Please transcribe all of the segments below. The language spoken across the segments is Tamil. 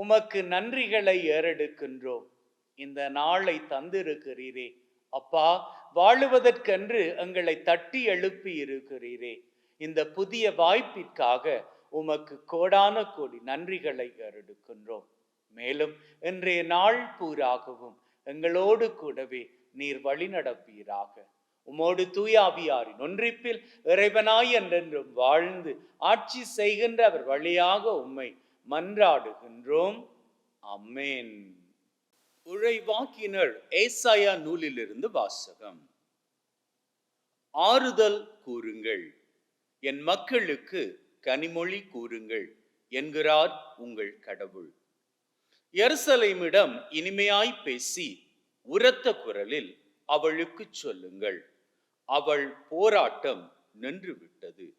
உமக்கு நன்றிகளை ஏறெடுக்கின்றோம். இந்த நாளை தந்திருக்கிறீரே. அப்பா வாழுவதற்கென்று எங்களை தட்டி எழுப்பி இருக்கிறீரே. இந்த புதிய வாய்ப்பிற்காக உமக்கு கோடான கோடி நன்றிகளை ஏறெடுக்கின்றோம். மேலும் இன்றைய நாள் பூராகவும் எங்களோடு கூடவே நீர் வழிநடப்பீராக. உமோடு தூயாவியாரின் ஒன்றிப்பில் இறைவனாய் என்றென்றும் வாழ்ந்து ஆட்சி செய்கின்ற அவர் வழியாக உம்மை மன்றாடுகின்றோம். அம்மேன் உழைவாக்கினர் ஏசாயா நூலிலிருந்து வாசகம். ஆறுதல் கூறுங்கள். என் மக்களுக்கு கனிமொழி கூறுங்கள் என்கிறார் உங்கள் கடவுள். எருசலேமிடம் இனிமையாய் பேசி உரத்த குரலில் அவளுக்கு சொல்லுங்கள். அவள் போராட்டம் நின்றுவிட்டது.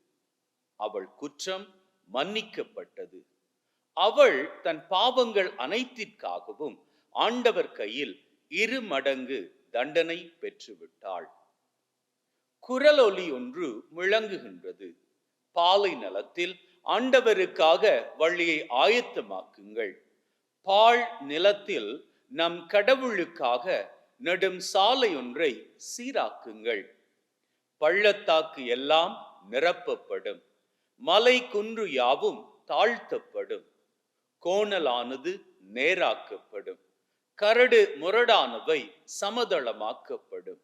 அவள் குற்றம் மன்னிக்கப்பட்டது. அவள் தன் பாவங்கள் அனைத்திற்காகவும் ஆண்டவர் கையில் இரு மடங்கு தண்டனை பெற்றுவிட்டாள். குரலொலி ஒன்று முழங்குகின்றது. பாலை நலத்தில் ஆண்டவருக்காக வழியை ஆயத்தமாக்குங்கள். பால் நிலத்தில் நம் கடவுளுக்காக நெடும் சாலை ஒன்றை சீராக்குங்கள். பள்ளத்தாக்கு எல்லாம் நிரப்பப்படும். மலை குன்று யாவும் தாழ்த்தப்படும். கோணலானது நேராக்கப்படும். கரடு முரடானவை சமதளமாக்கப்படும்.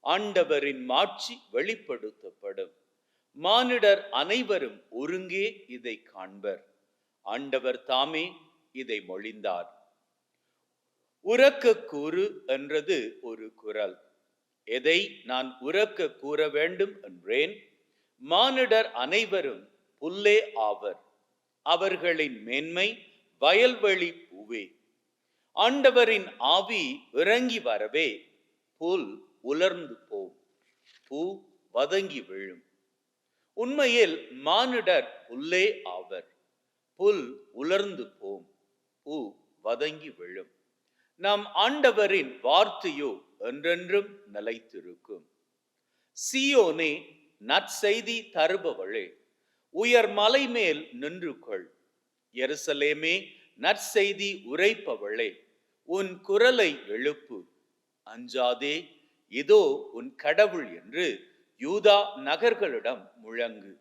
ஆண்டவரின் மாட்சி வெளிப்படுத்தப்படும். மானிடர் அனைவரும் ஒருங்கே இதை காண்பர். ஆண்டவர் தாமே இதை மொழிந்தார். உறக்க கூறு என்றது ஒரு குரல். எதை நான் உறக்க கூற வேண்டும் என்றேன்? மானிடர் அனைவரும் புல்லே ஆவர். அவர்களின் மேன்மை வயல்வெளி பூவே. ஆண்டவரின் ஆவி இறங்கி வரவே புல் உலர்ந்து போம் பூ வதங்கி விழும். உண்மையில் மானிடர் புல்லே ஆவர் புல் உலர்ந்து போம் பூ வதங்கி விழும். நம் ஆண்டவரின் வார்த்தையோ என்றென்றும் நிலைத்திருக்கும். சியோனே நற்செய்தி தருபவளே உயர் மலை மேல் நின்று கொள் எருசலேமே நற்செய்தி உரைப்பவளே உன் குரலை எழுப்பு. அஞ்சாதே இதோ உன் கடவுள் என்று யூதா நகர்களிடம் முழங்கு.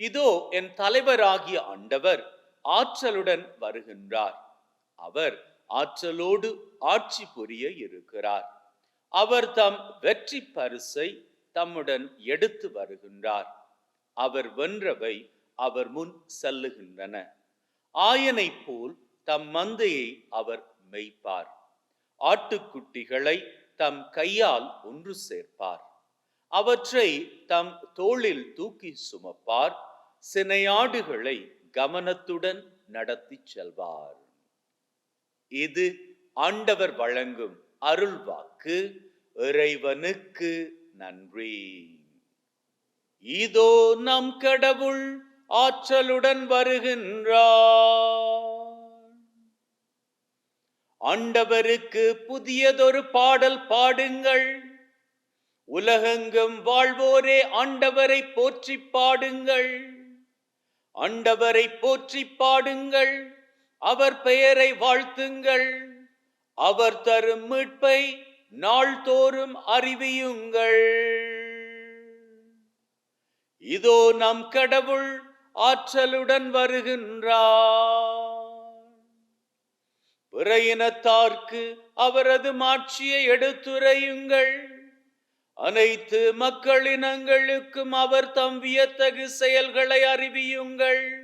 இதோ என் தலைவராகிய ஆண்டவர் ஆற்றலுடன் வருகின்றார். அவர் ஆற்றலோடு ஆட்சி புரிய இருக்கிறார். அவர் தம் வெற்றி பரிசை தம்முடன் எடுத்து வருகின்றார். அவர் வென்றவை அவர் முன் செல்லுகின்றன. ஆயனை போல் தம் மந்தையை அவர் மெய்ப்பார். ஆட்டுக்குட்டிகளை தம் கையால் ஒன்று சேர்ப்பார். அவற்றை தம் தோளில் தூக்கி சுமப்பார். சினையாடுகளை கவனத்துடன் நடத்தி செல்வார். இது ஆண்டவர் வழங்கும் அருள்வாக்கு. இறைவனுக்கு நன்றி. இதோ நம் கடவுள் ஆற்றலுடன் வருகின்றார். ஆண்டவருக்கு புதியதொரு பாடல் பாடுங்கள். உலகெங்கும் வாழ்வோரே ஆண்டவரை போற்றி பாடுங்கள். ஆண்டவரை போற்றி பாடுங்கள். அவர் பெயரை வாழ்த்துங்கள். அவர் தரும் மீட்பை நாள்தோறும் அறிவியுங்கள். இதோ நம் கடவுள் ஆற்றலுடன் வருகின்றார். பிற இனத்தார்க்கு அவரது மாட்சியை எடுத்துரையுங்கள். அனைத்து மக்களினங்களுக்கும் அவர் தம் வியத்தகு செயல்களை அறிவியுங்கள்.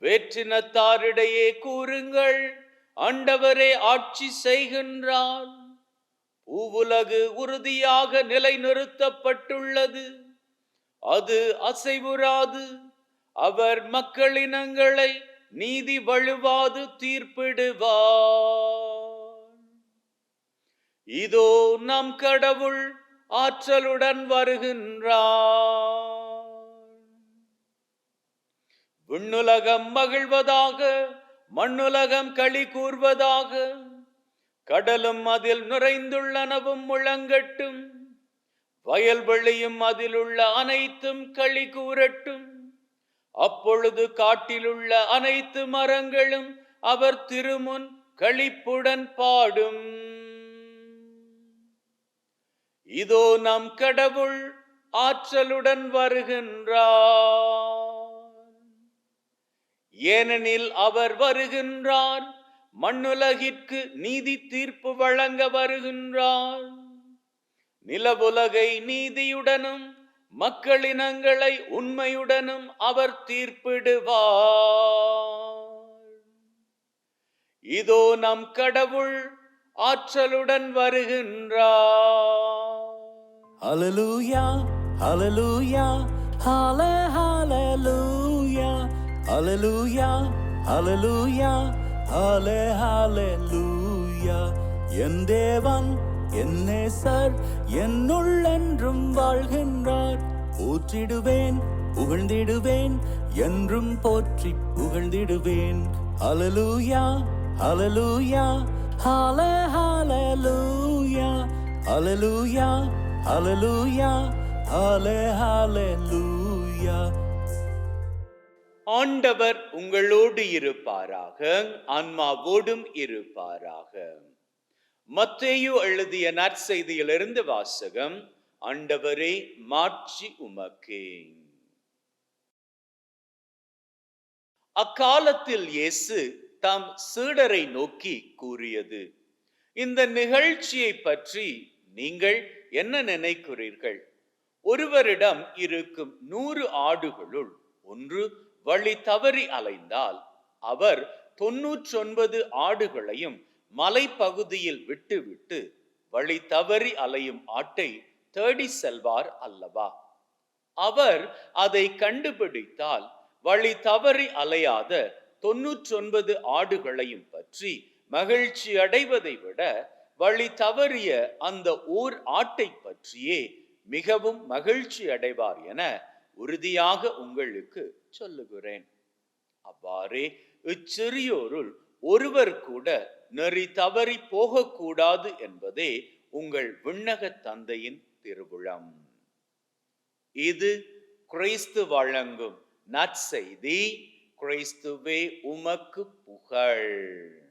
வேற்றினத்தாரிடையே கூறுங்கள் ஆண்டவரே ஆட்சி செய்கின்றார். பூவுலகு உறுதியாக நிலைநிறுத்தப்பட்டுள்ளது. அது அசைவுறாது. அவர் மக்களினங்களை நீதி வழுவாது தீர்ப்பிடுவார். இதோ நம் கடவுள் ஆற்றலுடன் வருகின்றார். விண்ணுலகம் மகிழ்வதாக மண்ணுலகம் களி கூர்வதாக கடலும் அதில் நிறைந்துள்ளனவும் முழங்கட்டும். வயல்வெளியும் அதிலுள்ள அனைத்தும் களி கூறட்டும் அப்பொழுது காட்டிலுள்ள அனைத்து மரங்களும் அவர் திருமுன் களிப்புடன் பாடும். இதோ நம் கடவுள் ஆற்றலுடன் வருகின்றார். ஏனெனில் அவர் வருகின்றார் மண்ணுலகிற்கு நீதி தீர்ப்பு வழங்க வருகின்றார். நிலவுலகை நீதியுடனும் மக்களினங்களை உண்மையுடனும் அவர் தீர்ப்பிடுவார் இதோ நம் கடவுள் ஆற்றலுடன் வருகின்றார் அலலூயா அலலூயா ஹால அலலூயா அலலூயா ஹால என் தேவன் என்னே சார் என்னுள் என்றும் வாழ்கின்றார். போற்றிடுவேன் புகழ்ந்திடுவேன் என்றும் போற்றி புகழ்ந்திடுவேன். அலலூயா அலலூயா ஹால ஹாலலூயா அலலூயா அலலூயா ஹால ஹாலலூயா ஆண்டவர் உங்களோடு இருப்பாராக ஆன்மாவோடும் இருப்பாராக. மத்தேயு எழுதிய நற்செய்தியிலிருந்து வாசகம் ஆண்டவரே மாட்சி உமக்கே. அக்காலத்தில் இயேசு தம் சீடரை நோக்கி கூறியது இந்த நிகழ்ச்சியை பற்றி நீங்கள் என்ன நினைக்கிறீர்கள்? ஒருவரிடம் இருக்கும் நூறு ஆடுகளுள் ஒன்று வழி தவறி அலைந்தால் அவர் தொன்னூற்றொன்பது ஆடுகளையும் மலைப்பகுதியில் விட்டுவிட்டு வழி தவறி அலையும் ஆட்டை தேடி செல்வார் அல்லவா? அவர் அதை கண்டுபிடித்தால் வழி தவறி அலையாத தொன்னூற்றொன்பது ஆடுகளையும் பற்றி மகிழ்ச்சி அடைவதை விட வழி தவறிய அந்த ஓர் ஆட்டை பற்றியே மிகவும் மகிழ்ச்சி அடைவார் என உறுதியாக உங்களுக்கு சொல்லுகிறேன். அவ்வாறே இச்சிறியோருள் ஒருவர் கூட நெறி தவறி போகக்கூடாது என்பதே உங்கள் விண்ணக தந்தையின் திருவிழம் இது கிறிஸ்து வழங்கும் நற்செய்தி. கிறிஸ்துவே உமக்கு புகழ்.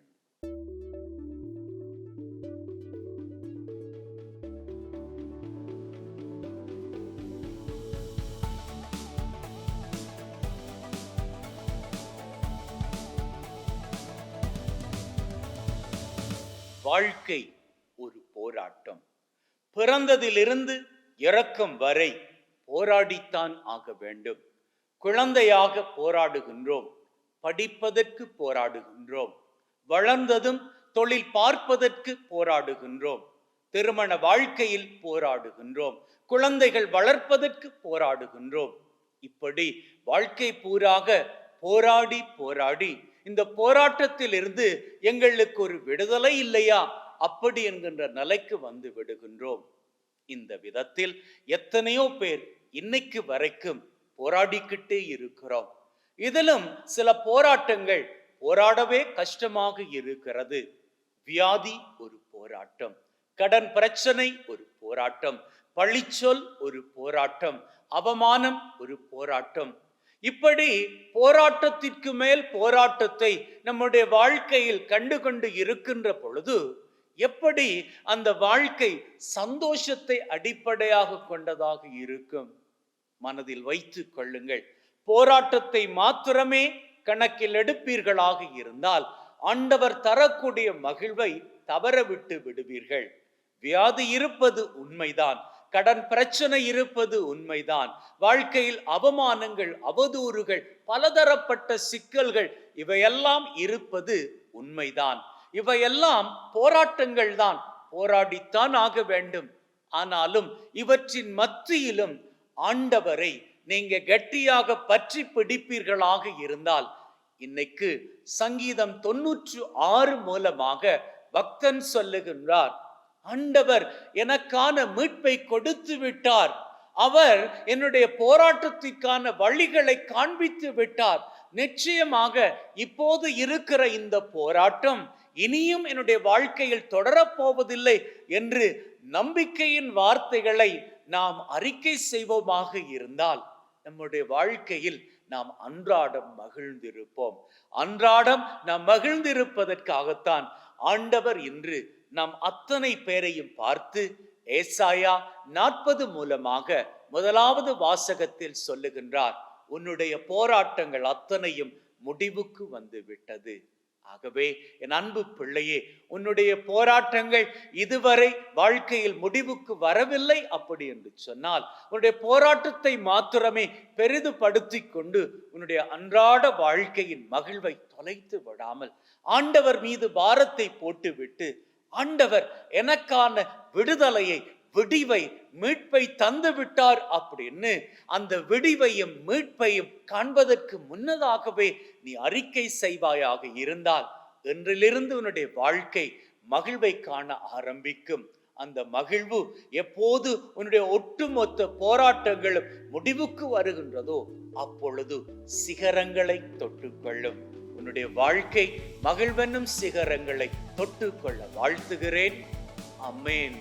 வாழ்க்கை ஒரு போராட்டம். பிறந்ததிலிருந்து இறக்கம் வரை போராடித்தான் ஆக வேண்டும். குழந்தையாக போராடுகின்றோம். படிப்பதற்கு போராடுகின்றோம். வளர்ந்ததும் தொழில் பார்ப்பதற்கு போராடுகின்றோம். திருமண வாழ்க்கையில் போராடுகின்றோம். குழந்தைகள் வளர்ப்பதற்கு போராடுகின்றோம். இப்படி வாழ்க்கை பூராக போராடி போராடி இந்த போராட்டத்தில் இருந்து எங்களுக்கு ஒரு விடுதலை இல்லையா? அப்படி என்கின்ற நிலைக்கு வந்து விடுகின்றோம். இந்த விதத்தில் எத்தனையோ பேர் இன்னைக்கு வரைக்கும் போராடிக்கிட்டே இருக்கிறோம். இதிலும் சில போராட்டங்கள் போராடவே கஷ்டமாக இருக்கிறது. வியாதி ஒரு போராட்டம். கடன் பிரச்சனை ஒரு போராட்டம். பழிச்சொல் ஒரு போராட்டம். அவமானம் ஒரு போராட்டம். இப்படி போராட்டத்திற்கு மேல் போராட்டத்தை நம்முடைய வாழ்க்கையில் கண்டு கொண்டு இருக்கின்ற பொழுது எப்படி அந்த வாழ்க்கை சந்தோஷத்தை அடிப்படையாக கொண்டதாக இருக்கும்? மனதில் வைத்துக் கொள்ளுங்கள். போராட்டத்தை மாத்திரமே கணக்கில் எடுப்பீர்களாக இருந்தால் ஆண்டவர் தரக்கூடிய மகிழ்வை தவறவிட்டு விடுவீர்கள். வியாதி இருப்பது உண்மைதான். கடன் பிரச்சனை இருப்பது உண்மைதான். வாழ்க்கையில் அவமானங்கள் அவதூறுகள் பலதரப்பட்ட சிக்கல்கள் இவையெல்லாம் இருப்பது உண்மைதான். இவையெல்லாம் போராட்டங்கள் தான். போராடித்தான் ஆக வேண்டும். ஆனாலும் இவற்றின் மத்தியிலும் ஆண்டவரை நீங்க கெட்டியாக பற்றி பிடிப்பீர்களாக இருந்தால் இன்னைக்கு சங்கீதம் தொன்னூற்று ஆறு மூலமாக பக்தன் சொல்லுகின்றார் ஆண்டவர் எனக்கான மீட்பை கொடுத்து விட்டார். அவர் என்னுடைய போராட்டத்திற்கான வழிகளை காண்பித்து விட்டார். நிச்சயமாக இப்போது இருக்கிற இந்த போராட்டம் இனியும் என்னுடைய வாழ்க்கையில் தொடரப்போவதில்லை என்று நம்பிக்கையின் வார்த்தைகளை நாம் அறிக்கை செய்வோமாக இருந்தால் நம்முடைய வாழ்க்கையில் நாம் அன்றாடம் மகிழ்ந்திருப்போம். அன்றாடம் நாம் மகிழ்ந்திருப்பதற்காகத்தான் ஆண்டவர் இன்று நாம் அத்தனை பேரையும் பார்த்து ஏசாயா நாற்பது மூலமாக முதலாவது வாசகத்தில் சொல்லுகின்றார் உன்னுடைய போராட்டங்கள் அத்தனையும் முடிவுக்கு வந்து விட்டது ஆகவே என் அன்பு பிள்ளையே உன்னுடைய போராட்டங்கள் இதுவரை வாழ்க்கையில் முடிவுக்கு வரவில்லை அப்படி என்று சொன்னால் உன்னுடைய போராட்டத்தை மாத்திரமே பெரிதுபடுத்தி கொண்டு உன்னுடைய அன்றாட வாழ்க்கையின் மகிழ்வை தொலைத்து விடாமல் ஆண்டவர் மீது பாரத்தை போட்டுவிட்டு ஆண்டவர் எனக்கான விடுதலையை விடிவை மீட்பை தந்து விட்டார் அப்படின்னு அந்த விடிவையும் மீட்பையும் காண்பதற்கு முன்னதாகவே நீ அறிக்கை செய்வாயாக இருந்தால் இன்றிலிருந்து உன்னுடைய வாழ்க்கை மகிழ்வை காண ஆரம்பிக்கும். அந்த மகிழ்வு எப்போது உன்னுடைய ஒட்டுமொத்த போராட்டங்களும் முடிவுக்கு வருகின்றதோ அப்பொழுது சிகரங்களை தொட்டுக்கொள்ளும். உன்னுடைய வாழ்க்கை மகிழ்வென்னும் சிகரங்களை தொட்டுக்கொள்ள வாழ்த்துகிறேன். அம்மேன்.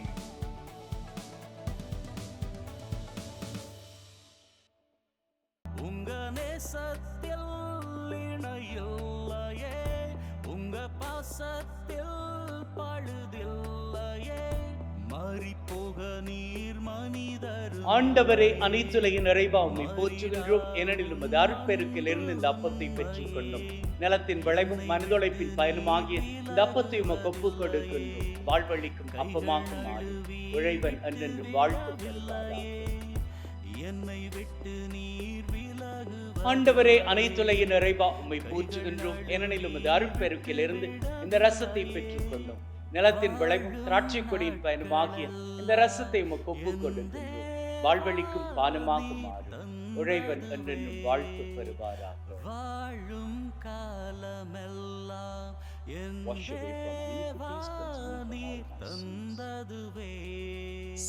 உங்க நேசத்தில் ஆண்டவரே அனைத்துலகின் நிறைவா உண்மை போற்றுகின்றோம். ஏனெனில் உமது அருட்பெருக்கிலிருந்து இந்த அப்பத்தை பெற்றுக் கொண்டோம் நிலத்தின் விளைவும் மனிதொழைப்பின் பயனுமாகிய இந்த அப்பத்தை உமக்கு ஒப்பு கொடுக்கின்றோம் வாழ்வழிக்கும் அப்பமாக மாறி உழைவன் என்றென்று வாழ்த்து தருவாராக. என்னை விட்டு நீர் ஆண்டவரே அனைத்துலகின் நிறைவா உம்மை போற்றுகின்றோம். ஏனெனில் உமது அருட்பெருக்கிலிருந்து இந்த ரசத்தை பெற்றுக் கொண்டோம் நிலத்தின் விளைவும் திராட்சை கொடியின் பயனும் ஆகிய இந்த ரசத்தை உமக்கு ஒப்புக் கொடுக்கின்றோம் வாழ்வழிக்கும் பானமாக மாறும் உழைவன் என்றென்றும் வாழ்த்து பெறுவாராக. வாழும் காலமெல்லாம்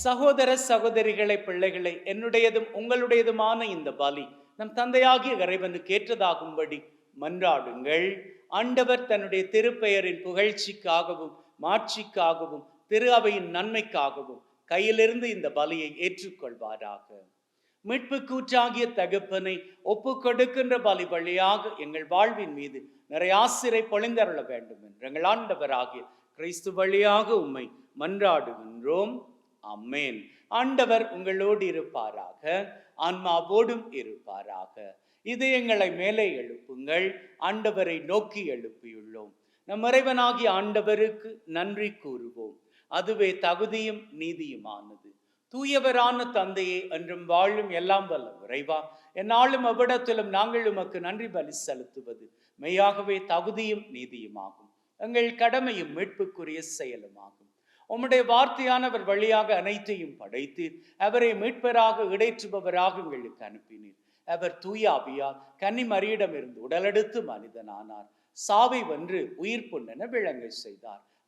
சகோதர சகோதரிகளை பிள்ளைகளை என்னுடையதும் உங்களுடையதுமான இந்த பலி நம் தந்தையாகிய இறைவனுக்கு ஏற்றதாகும்படி மன்றாடுங்கள். ஆண்டவர் தன்னுடைய திருப்பெயரின் புகழ்ச்சிக்காகவும் மாட்சிக்காகவும் திரு அவையின் நன்மைக்காகவும் கையிலிருந்து இந்த பலியை ஏற்றுக்கொள்வாராக. மீட்பு கூற்றாகிய தகப்பனை ஒப்பு கொடுக்கின்ற பலி வழியாக எங்கள் வாழ்வின் மீது நிறைய ஆசிரை பொழிந்தருள வேண்டும் என்று எங்கள் ஆண்டவராகிய கிறிஸ்து வழியாக உம்மை மன்றாடுகின்றோம். அம்மேன் ஆண்டவர் உங்களோடு இருப்பாராக ஆன்மாவோடும் இருப்பாராக. இதயங்களை மேலே எழுப்புங்கள் ஆண்டவரை நோக்கி எழுப்பியுள்ளோம். நம் இறைவனாகிய ஆண்டவருக்கு நன்றி கூறுவோம். அதுவே தகுதியும் நீதியுமானது. தூயவரான தந்தையே என்றும் வாழும் எல்லாம் வல்ல விரைவா என்னாலும் அவ்விடத்திலும் நாங்கள் உமக்கு நன்றி பலி செலுத்துவது. மெய்யாகவே தகுதியும் நீதியுமாகும். எங்கள் கடமையும் மீட்புக்குரிய செயலுமாகும். உம்முடைய வார்த்தையானவர் வழியாக அனைத்தையும் படைத்து அவரை மீட்பராக இடைற்றுபவராக எங்களுக்கு அனுப்பினீர். அவர் தூய கன்னிமரியிடமிருந்து கன்னி உடலெடுத்து மனிதனானார். சாவை வென்று உயிர் பொன்னென விளங்க செய்தார்.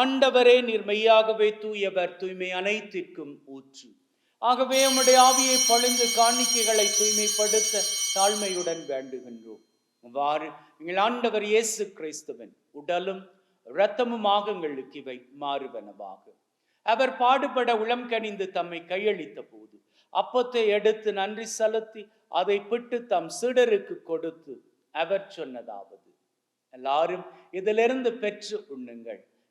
ஆண்டவரே நீர் மெய்யாகவே தூயவர் தூய்மை அனைத்திற்கும் ஊற்று. ஆகவே உம்முடைய ஆவியை பழுந்து காணிக்கைகளை தூய்மைப்படுத்த தாழ்மையுடன் வேண்டுகின்றோம். அவ்வாறு எங்கள் ஆண்டவர் இயேசு கிறிஸ்துவன் உடலும் இரத்தமுமாக எங்களுக்கு இவை மாறுவனவாக. அவர் பாடுபட உளம் கனிந்து தம்மை கையளித்த போது அப்பத்தை எடுத்து நன்றி செலுத்தி அதை பிட்டு தம் சீடருக்கு கொடுத்து அவர் சொன்னதாவது எல்லாரும் இதிலிருந்து பெற்று உண்ணுங்கள்.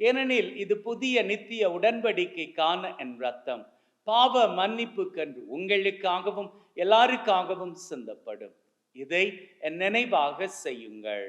ஏனெனில் இது புதிய நித்திய உடன்படிக்கைக்கான என் ரத்தம் பாவ மன்னிப்புக்கென்று உங்களுக்காகவும் எல்லாருக்காகவும் சிந்தப்படும். இதை என் நினைவாக செய்யுங்கள்.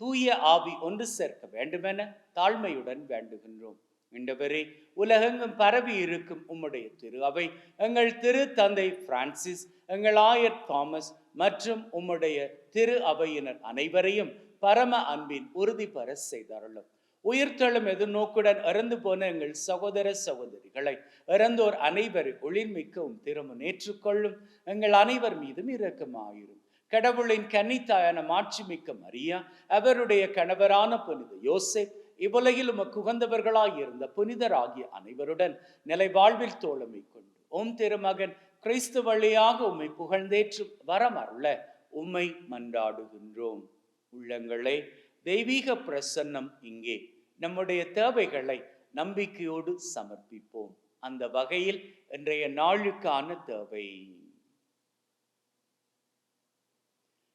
தூய ஆவி ஒன்று சேர்க்க வேண்டுமென தாழ்மையுடன் வேண்டுகின்றோம். இண்டவரே உலகெங்கும் பரவி இருக்கும் உம்முடைய திரு அவை எங்கள் திரு தந்தை பிரான்சிஸ் எங்கள் ஆயர் தாமஸ் மற்றும் உம்முடைய திரு அவையினர் அனைவரையும் பரம அன்பின் உறுதி பெற செய்தாருளும். உயிர்த்தெழும் எதிர்நோக்குடன் இறந்து போன எங்கள் சகோதர சகோதரிகளை இறந்தோர் அனைவரை ஒளிர்மிக்கவும் திரும்ப ஏற்றுக்கொள்ளும். எங்கள் அனைவர் மீதும் இரக்கமாயிரும். கடவுளின் கன்னித்தாயான மாட்சிமிக்க மரியா அவருடைய கணவரான புனித யோசே இவ்வுலகில் உமக்கு உகந்தவர்களாய் இருந்த புனிதராகிய அனைவருடன் நிலை வாழ்வில் தோழமை கொண்டு ஓம் திருமகன் கிறிஸ்து வழியாக உம்மை புகழ்ந்தேற்று வரமருள உம்மை மன்றாடுகின்றோம். உள்ளங்களே தெய்வீக பிரசன்னம் இங்கே. நம்முடைய தேவைகளை நம்பிக்கையோடு சமர்ப்பிப்போம். அந்த வகையில் இன்றைய நாளுக்கான தேவை.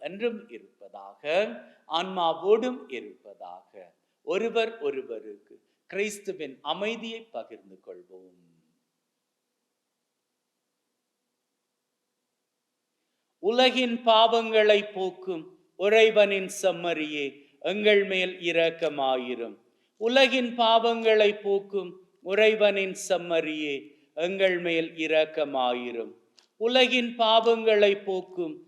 என்றும் இருப்பதாக ஆன்மாவோடும் இருப்பதாக. ஒருவர் ஒருவருக்கு கிறிஸ்துவின் அமைதியை பகிர்ந்து கொள்வோம். உலகின் பாவங்களை போக்கும் உறைவனின் செம்மறியே எங்கள் மேல் இரக்கமாயிரும். உலகின் பாவங்களை போக்கும் உறைவனின் செம்மறியே எங்கள் மேல் இரக்கமாயிரும். உலகின் பாவங்களை போக்கும்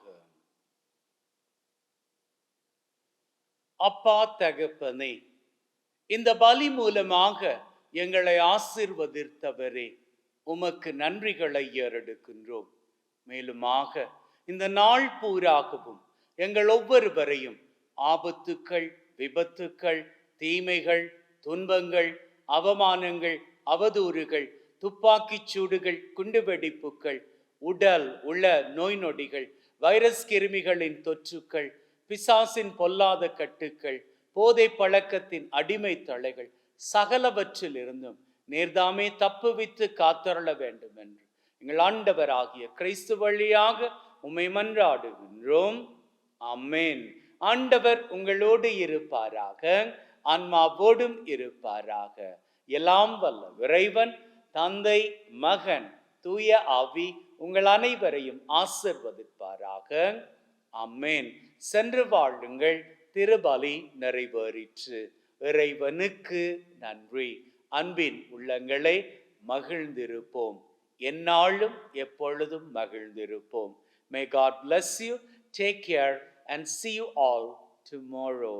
அப்பா தகப்பனே இந்த பலி மூலமாக எங்களை ஆசிர்வதித்தவரே உமக்கு நன்றிகளை ஏறெடுக்கின்றோம். மேலுமாக இந்த நாள் பூராகவும் எங்கள் ஒவ்வொருவரையும் ஆபத்துக்கள் விபத்துக்கள் தீமைகள் துன்பங்கள் அவமானங்கள் அவதூறுகள் துப்பாக்கிச் சூடுகள் குண்டுவெடிப்புகள் உடல் உள நோய் நொடிகள் வைரஸ் கிருமிகளின் தொற்றுக்கள் பிசாசின் பொல்லாத கட்டுக்கள் போதை பழக்கத்தின் அடிமை தலைகள் சகலவற்றில் இருந்தும் நேர்தாமே தப்புவித்து காத்தருள வேண்டும் என்று எங்கள் ஆண்டவராகிய கிறிஸ்து வழியாக உமை மன்றாடுகின்றோம். அம்மேன் ஆண்டவர் உங்களோடு இருப்பாராக ஆன்மாவோடும் இருப்பாராக. எல்லாம் வல்ல இறைவன் தந்தை மகன் தூய ஆவி உங்கள் அனைவரையும் ஆசிர்வதிப்பாராக. அம்மேன் சென்று வாழுங்கள் திருபலி நிறைவேறிற்று. இறைவனுக்கு நன்றி. அன்பின் உள்ளங்களை மகிழ்ந்திருப்போம். எந்நாளும் எப்பொழுதும் மகிழ்ந்திருப்போம். May God bless you take care and see you all tomorrow